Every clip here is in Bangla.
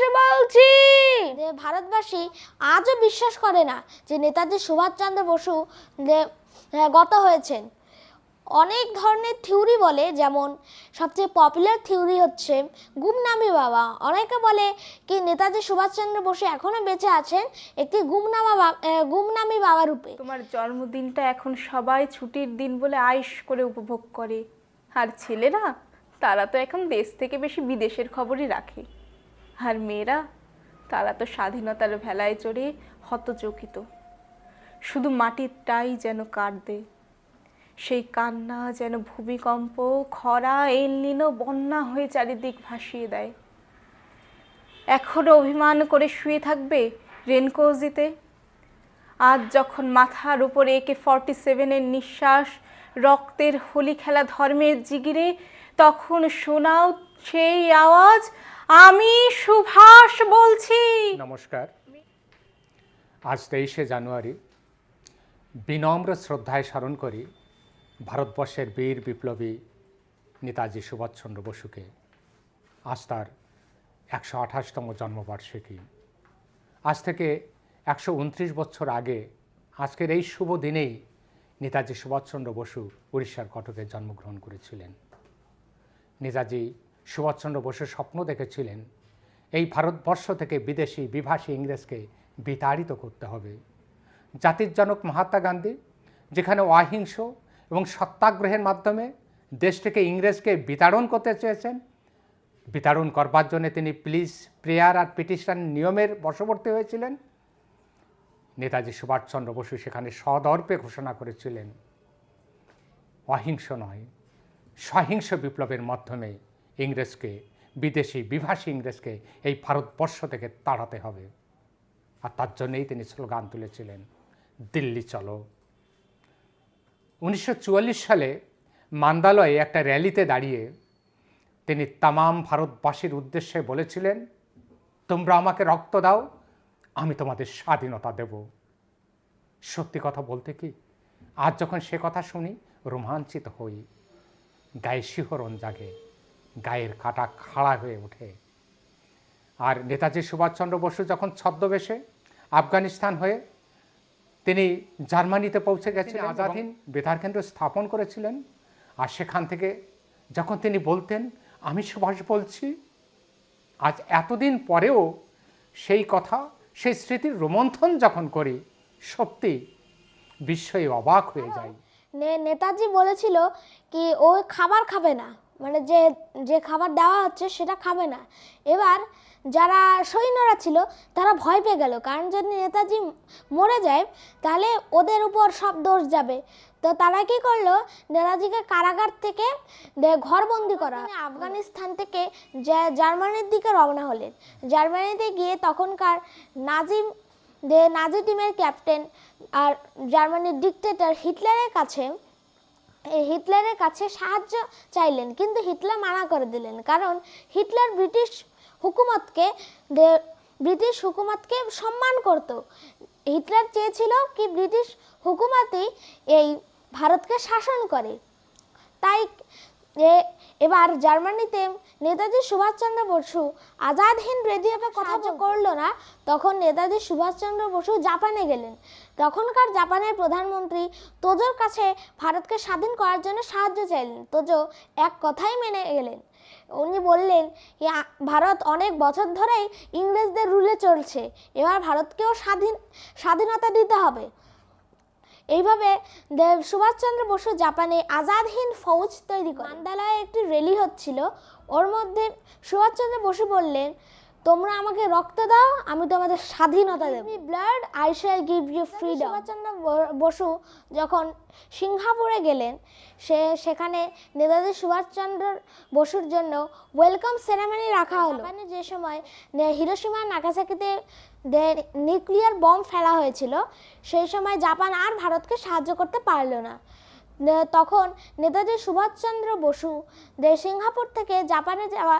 আমি বলছি। যে ভারতবাসী আজও বিশ্বাস করে না যে নেতাজি সুভাষচন্দ্র বসু গত হয়েছেন। অনেক ধরনের থিওরি বলে যেমন সবচেয়ে পপুলার থিওরি হচ্ছে গুমনামি বাবা। অনেকে বলে কি নেতাজি সুভাষচন্দ্র বসু এখনও বেঁচে আছেন? একটি গুমনামা গুমনামি বাবা রূপে। তোমার জন্মদিনটা এখন সবাই ছুটির দিন বলে আয়েস করে উপভোগ করে। আর ছেলেরা তারা তো এখন দেশ থেকে বেশি বিদেশের খবরই রাখে। আর মেয়েরা, তারা তো স্বাধীনতার ভেলায় চড়ে হতচকিত। শুধু মাটিরটাই যেন কাঁদবে সেই কান্না যেন ভূমিকম্প, খরা, এলনিনো বন্যা হয়ে চারিদিক ভাসিয়ে দেয়। এখনও অভিমান করে শুয়ে থাকবে রেনকোজিতে আজ যখন মাথার উপরে একে ফর্টি সেভেনের নিঃশ্বাস, রক্তের হোলি খেলা ধর্মের জিগিরে, তখন শোনাও সেই আওয়াজ আমি সুভাষ বলছি। নমস্কার। আজ তেইশে জানুয়ারি। বিনম্র শ্রদ্ধায় স্মরণ করি ভারতবর্ষের বীর বিপ্লবী নেতাজি সুভাষচন্দ্র বসুকে। আজ তার একশো আঠাশতম জন্মবার্ষিকী। আজ থেকে একশো উনত্রিশ বছর আগে আজকের এই শুভ দিনেই নেতাজি সুভাষচন্দ্র বসু উড়িষ্যার কটকে জন্মগ্রহণ করেছিলেন। নেতাজি সুভাষচন্দ্র বসু স্বপ্ন দেখেছিলেন, এই ভারতবর্ষ থেকে বিদেশি বিভাষী ইংরেজকে বিতাড়িত করতে হবে। জাতির জনক মহাত্মা গান্ধী, যেখানে অহিংস এবং সত্যাগ্রহের মাধ্যমে দেশটিকে ইংরেজকে বিতাড়ন করতে চেয়েছেন, বিতাড়ন করবার জন্য তিনি প্লিজ প্রেয়ার আর পিটিশন নিয়মের বশবর্তী হয়েছিলেন। নেতাজি সুভাষচন্দ্র বসু সেখানে সদর্পে ঘোষণা করেছিলেন, অহিংস নয়, সহিংস বিপ্লবের মাধ্যমে ইংরেজকে, বিদেশি, বিভাষী ইংরেজকে এই ভারতবর্ষ থেকে তাড়াতে হবে। আর তার জন্যই তিনি স্লোগান তুলেছিলেন, দিল্লি চলো। উনিশশো চুয়াল্লিশ সালে মান্দালয়ে একটা র্যালিতে দাঁড়িয়ে তিনি তামাম ভারতবাসীর উদ্দেশ্যে বলেছিলেন, তোমরা আমাকে রক্ত দাও, আমি তোমাদের স্বাধীনতা দেব। সত্যি কথা বলতে কি, আজ যখন সে কথা শুনি রোমাঞ্চিত হই, গায়ে শিহরণ জাগে। গায়ের কাটা খাড়া হয়ে ওঠে। আর নেতাজি সুভাষচন্দ্র বসু যখন ছদ্মবেশে আফগানিস্তান হয়ে তিনি জার্মানিতে পৌঁছে গেছিলেন আজাদহীন বেতার কেন্দ্র স্থাপন করেছিলেন আর সেখান থেকে যখন তিনি বলতেন আমি সুভাষ বলছি আজ এতদিন পরেও সেই কথা সেই স্মৃতির রোমন্থন যখন করি সত্যি বিস্ময়ে অবাক হয়ে যায় নেতাজি বলেছিল কি ও খাবার খাবে না। মানে যে যে খাবার দেওয়া হচ্ছে সেটা খাবে না। এবার যারা সৈন্যরা ছিল, তারা ভয় পেয়ে গেল। কারণ যদি নেতাজি মরে যায়, তাহলে ওদের উপর সব দোষ যাবে। তো তারা কি করল? নেতাজিকে কারাগার থেকে ঘরবন্দি করা। আফগানিস্তান থেকে জার্মানির দিকে রওনা হলেন। জার্মানিতে গিয়ে তখনকার নাজিম নাজি টিমের ক্যাপ্টেন আর জার্মানির ডিকটেটর হিটলারের কাছে হিটলারের কাছে সাহায্য চাইলেন, কিন্তু হিটলার মানা করে দিলেন। কারণ হিটলার ব্রিটিশ হুকুমতকে ব্রিটিশ হুকুমতকে সম্মান করত। হিটলার চেয়েছিল কি ব্রিটিশ হুকুমতই এই ভারতকে শাসন করে। তাই এবার জার্মানিতে নেতাজি সুভাষচন্দ্র বসু আজাদ হিন্দ রেডিওতে কথা করল না তখন নেতাজি সুভাষচন্দ্র বসু জাপানে গেলেন। তখনকার জাপানের প্রধানমন্ত্রী তোজোর কাছে ভারতকে স্বাধীন করার জন্য সাহায্য চাইলেন। তোজো এক কথাই মেনে গেলেন। উনি বললেন যে ভারত অনেক বছর ধরেই ইংরেজদের রুলে চলছে এবার ভারতকেও স্বাধীন স্বাধীনতা দিতে হবে। এইভাবে সুভাষচন্দ্র বসু জাপানে আজাদ হিন্দ ফৌজ তৈরি করেন মান্দালায় একটি র্যালি হচ্ছিল ওর মধ্যে সুভাষচন্দ্র বসু বললেন তোমরা আমাকে রক্ত দাও আমি তোমাদের স্বাধীনতা দেব। Blood I shall give you freedom Subhashchandra Bose যখন সিঙ্গাপুরে গেলেন সে সেখানে নেতাজি সুভাষচন্দ্র বসুর জন্য ওয়েলকাম সেরেমনি রাখা হলো। মানে যে সময় হিরোশিমা নাগাসাকিতে নিউক্লিয়ার বম ফেলা হয়েছিল সেই সময় জাপান আর ভারতকে সাহায্য করতে পারল নে- তখন নেতাজি সুভাষচন্দ্র বসু সিঙ্গাপুর থেকে জাপানে যাওয়া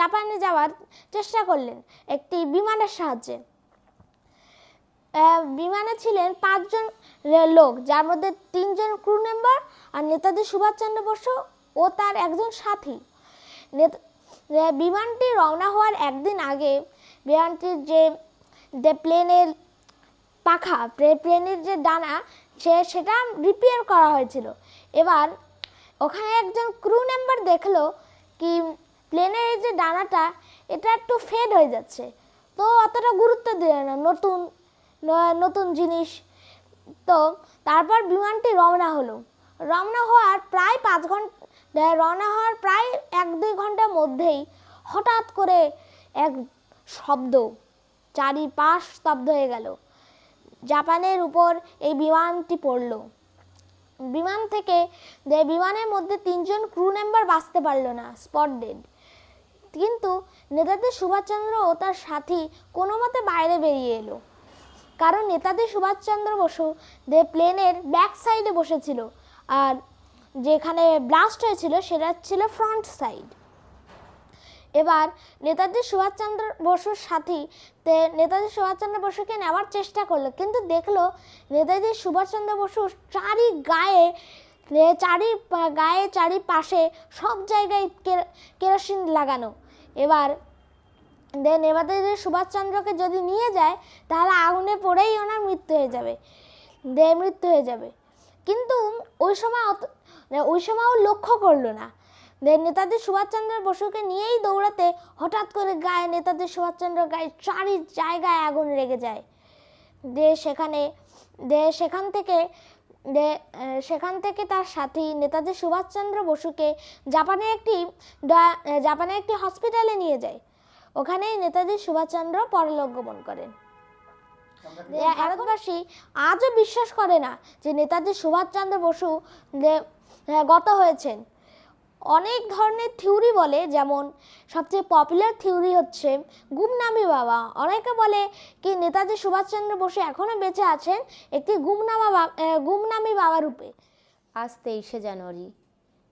জাপানে যাওয়ার চেষ্টা করলেন একটি বিমানের সাহায্যে। বিমানে ছিলেন পাঁচজন লোক, যার মধ্যে তিনজন ক্রু মেম্বার আর নেতাজি সুভাষচন্দ্র বসু ও তার একজন সাথী। বিমানটি রওনা হওয়ার একদিন আগে বিমানটির যে প্লেনের পাখা প্লেনের যে ডানা সে, সেটা রিপেয়ার করা হয়েছিল। এবার ওখানে একজন ক্রু মেম্বার দেখল কি প্লেনের এই যে ডানাটা, এটা একটু ফেড হয়ে যাচ্ছে। তো অতটা গুরুত্ব দিল না, নতুন নতুন জিনিস। তো তারপর বিমানটি রওনা হলো। রওনা হওয়ার প্রায় পাঁচ ঘণ্টা রওনা হওয়ার প্রায় এক দুই ঘণ্টার মধ্যেই হঠাৎ করে এক শব্দ, চারিপাশ স্তব্ধ হয়ে গেল। জাপানের উপর এই বিমানটি পড়ল। বিমান থেকে বিমানের মধ্যে তিনজন ক্রু মেম্বার বাঁচতে পারল না স্পট ডেড কিন্তু নেতাজি সুভাষচন্দ্র ও তার সাথী কোনো মতে বাইরে বেরিয়ে এলো। কারণ নেতাজি সুভাষচন্দ্র বসু যে প্লেনের ব্যাক সাইডে বসেছিল। আর যেখানে ব্লাস্ট হয়েছিল সেটা ছিল ফ্রন্ট সাইড এবার নেতাজি সুভাষচন্দ্র বসুর সাথী নেতাজি সুভাষচন্দ্র বসুকে নেওয়ার চেষ্টা করল, কিন্তু দেখল নেতাজি সুভাষচন্দ্র বসুর চারি গায়ে চারি গায়ে চারি পাশে সব জায়গায় কেরো- কেরোসিন লাগানো। এবার দেন নেতাজি সুভাষচন্দ্রকে যদি নিয়ে যায়, তাহলে আগুনে পড়েই ওনার মৃত্যু হয়ে যাবে। দে, মৃত্যু হয়ে যাবে। কিন্তু ওই সময় ওই সময়ও লক্ষ্য করল না। নেতাজি সুভাষচন্দ্র বসুকে নিয়েই দৌড়াতে হঠাৎ করে গায়ে নেতাজি সুভাষচন্দ্র গায়ে চারি জায়গায় আগুন লেগে যায়। দে সেখানে দে সেখান থেকে দে সেখান থেকে তার সাথী নেতাজি সুভাষচন্দ্র বসুকে জাপানে একটি আহ, একটি হসপিটালে নিয়ে যায়। ওখানেই নেতাজি সুভাষচন্দ্র পরলোক গমন করেন। ভারতবাসী আজও বিশ্বাস করে না যে নেতাজি সুভাষচন্দ্র বসু গত হয়েছেন। অনেক ধরনের থিওরি বলে, যেমন সবচেয়ে পপুলার থিওরি হচ্ছে গুমনামি বাবা। অনেকে বলে কি নেতাজি সুভাষচন্দ্র বসু এখনও বেঁচে আছেন একটি গুমনামা গুমনামি বাবা রূপে। আজ তেইশে জানুয়ারি,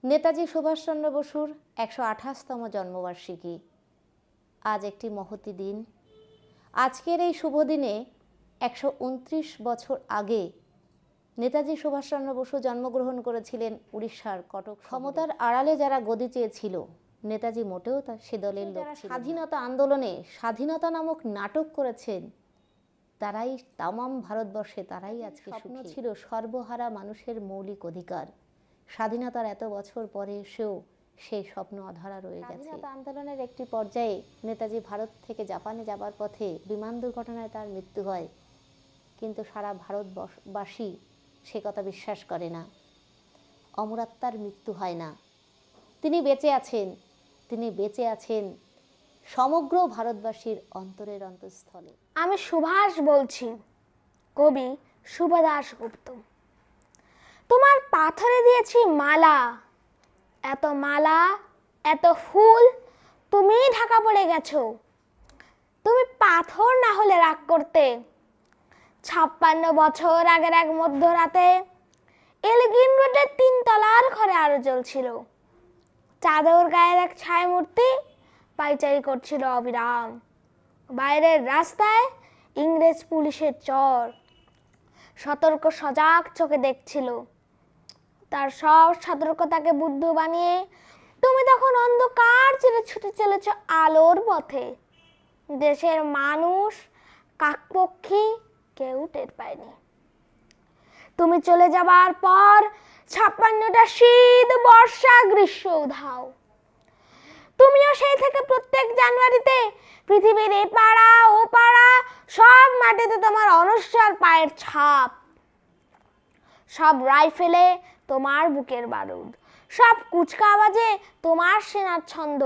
নেতাজি সুভাষচন্দ্র বসুর একশো আঠাশতম জন্মবার্ষিকী। আজ একটি মহতি দিন। আজকের এই শুভ দিনে একশো উনত্রিশ বছর আগে নেতাজি সুভাষচন্দ্র বসু জন্মগ্রহণ করেছিলেন উড়িষ্যার কটক ক্ষমতার আড়ালে যারা গদি চেয়েছিল নেতাজি মোটেও তা সে দলের লোক স্বাধীনতা আন্দোলনে স্বাধীনতা নামক নাটক করেছেন তারাই তামাম ভারতবর্ষে তারাই আজকে স্বপ্ন ছিল সর্বহারা মানুষের মৌলিক অধিকার। স্বাধীনতার এত বছর পরে এসেও সেই স্বপ্ন অধরা রয়ে গেছে। স্বাধীনতা আন্দোলনের একটি পর্যায়ে নেতাজি ভারত থেকে জাপানে যাবার পথে বিমান দুর্ঘটনায় তার মৃত্যু হয়। কিন্তু সারা ভারতবাসী সে কথা বিশ্বাস করে না। অমরাত্মার মৃত্যু হয় না। তিনি বেঁচে আছেন, তিনি বেঁচে আছেন সমগ্র ভারতবাসীর অন্তরের অন্তঃস্থলে। আমি সুভাষ বলছি, কবি সুভাদাস গুপ্ত। তোমার পাথরে দিয়েছি মালা। এত মালা, এত ফুল, তুমিই ঢাকা পড়ে গেছো। তুমি পাথর না হলে রাগ করতে। ছাপ্পান্ন বছর আগের এক মধ্যরাতে এলগিন রোডের তিনতলার ঘরে আরও জ্বলছিল। চাদর গায়ের এক ছায় মূর্তি পাইচারি করছিল অবিরাম। বাইরের রাস্তায় ইংরেজ পুলিশের চর। সতর্ক সজাগ চোখে দেখছিল। তার সব সতর্কতাকে বুদ্ধ বানিয়ে তুমি তখন অন্ধকার ছেড়ে ছুটে চলেছ আলোর পথে। দেশের মানুষ, কাকপক্ষী কেউ টের পায়নি। তুমি চলে যাবার পর ছাপ্পান্নটা শীত, বর্ষা, গ্রীষ্ম উধাও। তুমিও সেই থেকে প্রত্যেক জানুয়ারিতে পৃথিবীর এ পাড়া, ও পাড়া, সব মাটিতে তোমার অনশ্বর পায়ের ছাপ। সব রাইফেলে তোমার বুকের বারুদ। সব কুচকা আওয়াজে তোমার সেনার ছন্দ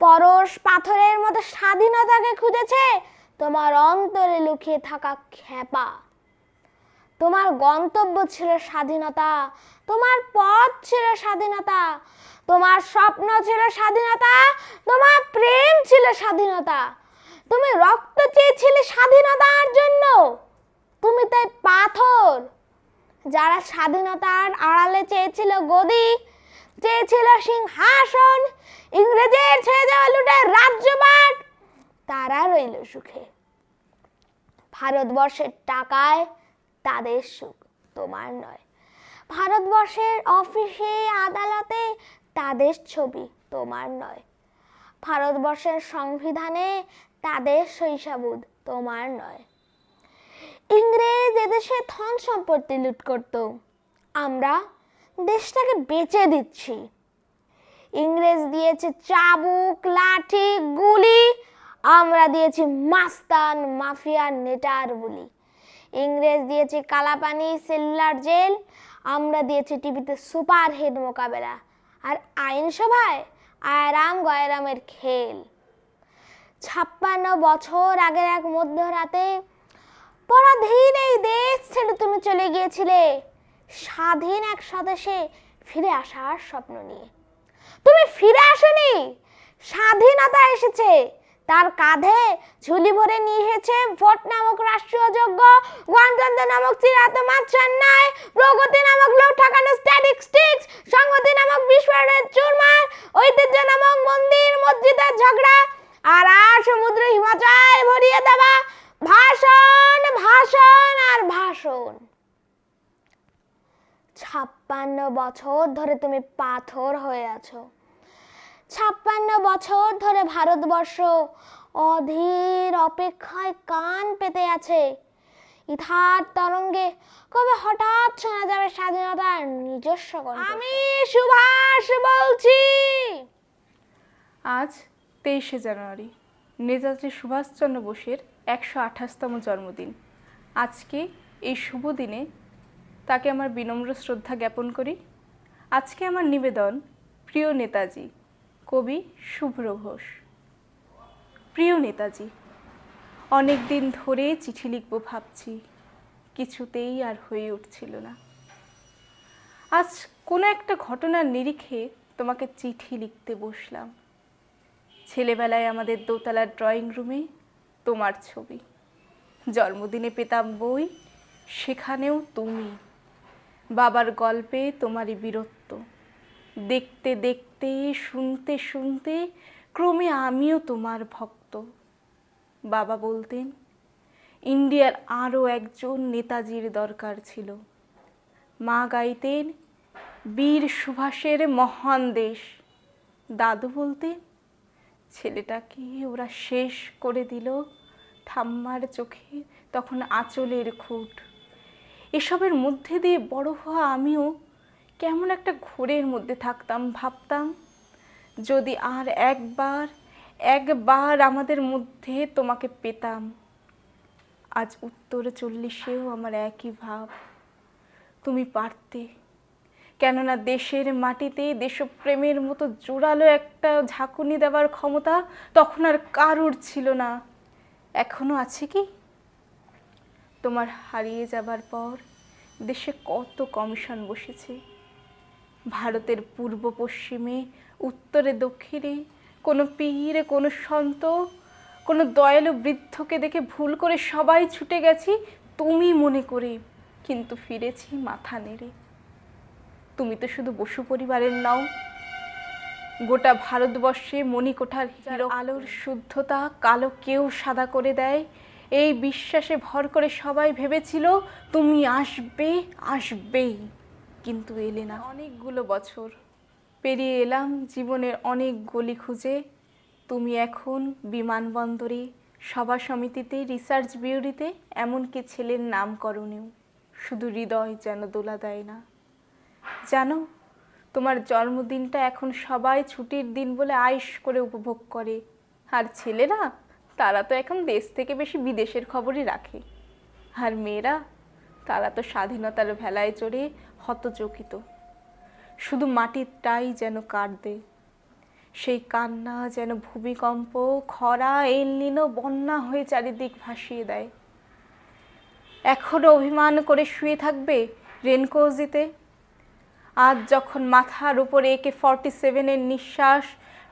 পরশ পাথরের মতো স্বাধীনতাকে খুঁজেছে তোমার অন্তরে লুকিয়ে থাকা খ্যাপা তোমার গন্তব্য ছিল স্বাধীনতা, তোমার পথ ছিল স্বাধীনতা, তোমার স্বপ্ন ছিল স্বাধীনতা, তোমার প্রেম ছিল স্বাধীনতা। তুমি রক্ত চেয়েছিলে স্বাধীনতার জন্য। তুমি তাই পাথর, যারা স্বাধীনতার আড়ালে চেয়েছিল গদি, চেয়েছিল সিংহাসন, ইংরেজের ছেড়ে যাওয়া লুটের রাজ্যপাট তারা রইল সুখে। ভারতবর্ষের টাকায় তাদের সুখ তোমার নয়। ভারতবর্ষের অফিসে, আদালতে তাদের ছবি তোমার নয়। ভারতবর্ষের সংবিধানে তাদের শৈশাবুদ তোমার নয়। ইংরেজ এদেশে ধন সম্পত্তি লুট করত। আমরা দেশটাকে বেচে দিচ্ছি। ইংরেজ দিয়েছে চাবুক, লাঠি, গুলি আমরা দিয়েছি মাস্তান মাফিয়া নেটার বুলি। ইংরেজ দিয়েছে কালাপানি, সেলুলার জেল, আমরা দিয়েছি টিভিতে সুপার হিট মোকাবেলা। আর আইনসভায় আয়রাম গয়রামের খেল। ছাপ্পান্ন বছর আগের এক মধ্যরাতে পরাধীন এই দেশ ছেড়ে তুমি চলে গিয়েছিলে। স্বাধীন এক স্বদেশে ফিরে আসার স্বপ্ন নিয়ে। তুমি ফিরে আসনি! স্বাধীনতা এসেছে! তার কাঁধে ঝুলি ভরে নিয়ে এসেছে ভোট নামক রাষ্ট্রীয় যোগ্য গণতন্ত্র নামক চিরাত মাচ্ছন্যায় প্রগতি নামক লোক ঠাকানো স্ট্যাটিস্টিক্স সংগতি নামক বিস্ফোরণের চুরমার, ঐতিহ্য নামক মন্দির, মসজিদের ঝগড়া, আর আর সমুদ্র হিমাচল ভরিয়ে দেওয়া। ভাষণ ভাষণ আর ভাষণ। ছাপ্পান্ন বছর ধরে তুমি পাথর হয়ে আছো। ছাপ্পান্ন বছর ধরে ভারতবর্ষ অধীর অপেক্ষায় কান পেতে আছে। ইথার তরঙ্গে কবে হঠাৎ শোনা যাবে স্বাধীনতার নিজস্ব আমি সুভাষ বলছি। আজ তেইশে জানুয়ারি নেতাজি সুভাষচন্দ্র বোসের একশো আঠাশতম জন্মদিন। আজকে এই শুভ দিনে তাকে আমার বিনম্র শ্রদ্ধা জ্ঞাপন করি। আজকে আমার নিবেদন প্রিয় নেতাজি কবি শুভ্র ঘোষ। প্রিয় নেতাজি অনেক দিন ধরে চিঠি লিখব ভাবছি, কিছুতেই আর হয়ে উঠছিল না। আজ কোনো একটা ঘটনার নিরিখে তোমাকে চিঠি লিখতে বসলাম। ছেলেবেলায় আমাদের দোতলার ড্রয়িং রুমে তোমার ছবি। জন্মদিনে পেতাম বই, সেখানেও তুমি। বাবার গল্পে তোমারই বীরত্ব। দেখতে দেখতে শুনতে শুনতে শুনতে ক্রমে আমিও তোমার ভক্ত। বাবা বলতেন, ইন্ডিয়ার আরও একজন নেতাজির দরকার ছিল। মা গাইতেন, বীর সুভাষের মহান দেশ। দাদু বলতেন, ছেলেটাকে ওরা শেষ করে দিল ঠাম্মার চোখে তখন আঁচলের খুঁট। এসবের মধ্যে দিয়ে বড় হওয়া আমিও কেমন একটা ঘোরের মধ্যে থাকতাম, ভাবতাম, যদি আর একবার একবার আমাদের মধ্যে তোমাকে পেতাম। আজ উত্তর চল্লিশেও আমার একই ভাব। তুমি পারতে। কেননা দেশের মাটিতে দেশপ্রেমের মতো জোরালো একটা ঝাঁকুনি দেওয়ার ক্ষমতা তখন আর কারুর ছিল না। এখনও আছে কি? তোমার হারিয়ে যাবার পর দেশে কত কমিশন বসেছে। ভারতের পূর্ব পশ্চিমে উত্তরে দক্ষিণে কোনো পীর কোনো সন্ত কোনো দয়ালু বৃদ্ধকে দেখে ভুল করে সবাই ছুটে গেছি তুমি মনে করে কিন্তু ফিরেছি মাথা নেড়ে। তুমি তো শুধু বসু পরিবারের নাও গোটা ভারতবর্ষে মণিকোঠার হিরো। আলোর শুদ্ধতা কালো কেউ সাদা করে দেয় এই বিশ্বাসে ভর করে সবাই ভেবেছিল তুমি আসবে আসবেই। কিন্তু এলে না। অনেকগুলো বছর পেরিয়ে এলাম জীবনের অনেক গলি খুঁজে। তুমি এখন বিমানবন্দরে, সভা সমিতিতে, রিসার্চ বিউরিতে, এমনকি ছেলের নামকরণেও শুধু হৃদয় যেন দোলা দেয় না। জানো, তোমার জন্মদিনটা এখন সবাই ছুটির দিন বলে আয়েশ করে উপভোগ করে। আর ছেলেরা, তারা তো এখন দেশ থেকে বেশি বিদেশের খবরই রাখে। আর মেয়েরা, তারা তো স্বাধীনতার ভেলায় চড়ে হতচকিত। শুধু মাটিরটাই যেন কাঁদবে সেই কান্না যেন ভূমিকম্প, খরা, এলনিনো বন্যা হয়ে চারিদিক ভাসিয়ে দেয়। এখনও অভিমান করে শুয়ে থাকবে রেনকোজিতে? আজ যখন মাথার উপরে একে ফর্টি সেভেনের নিঃশ্বাস,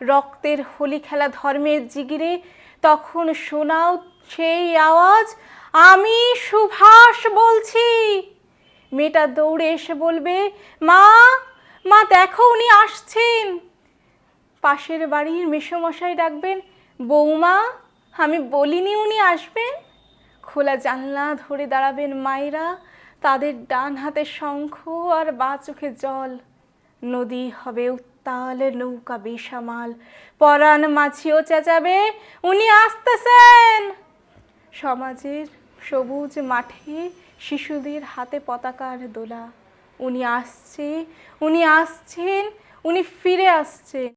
রক্তের হোলি খেলা ধর্মের জিগিরে, তখন শোনাও সেই আওয়াজ, আমি সুভাষ বলছি! মেয়েটা দৌড়ে এসে বলবে, মা মা, দেখো উনি আসছেন। পাশের বাড়ির মেসোমশাই ডাকবেন, বৌমা, আমি বলিনি উনি আসবেন? খোলা জানলা ধরে দাঁড়াবেন মায়েরা, তাদের ডান হাতে শঙ্খ আর বা চোখে জল। নদী হবে উত্তাল নৌকা বেসামাল, পরাণ মাছিও চেঁচাবে, উনি আসতেছেন। সমাজের সবুজ মাঠে শিশুদের হাতে পতাকার দোলা। উনি আসছে উনি আসছেন উনি ফিরে আসছেন।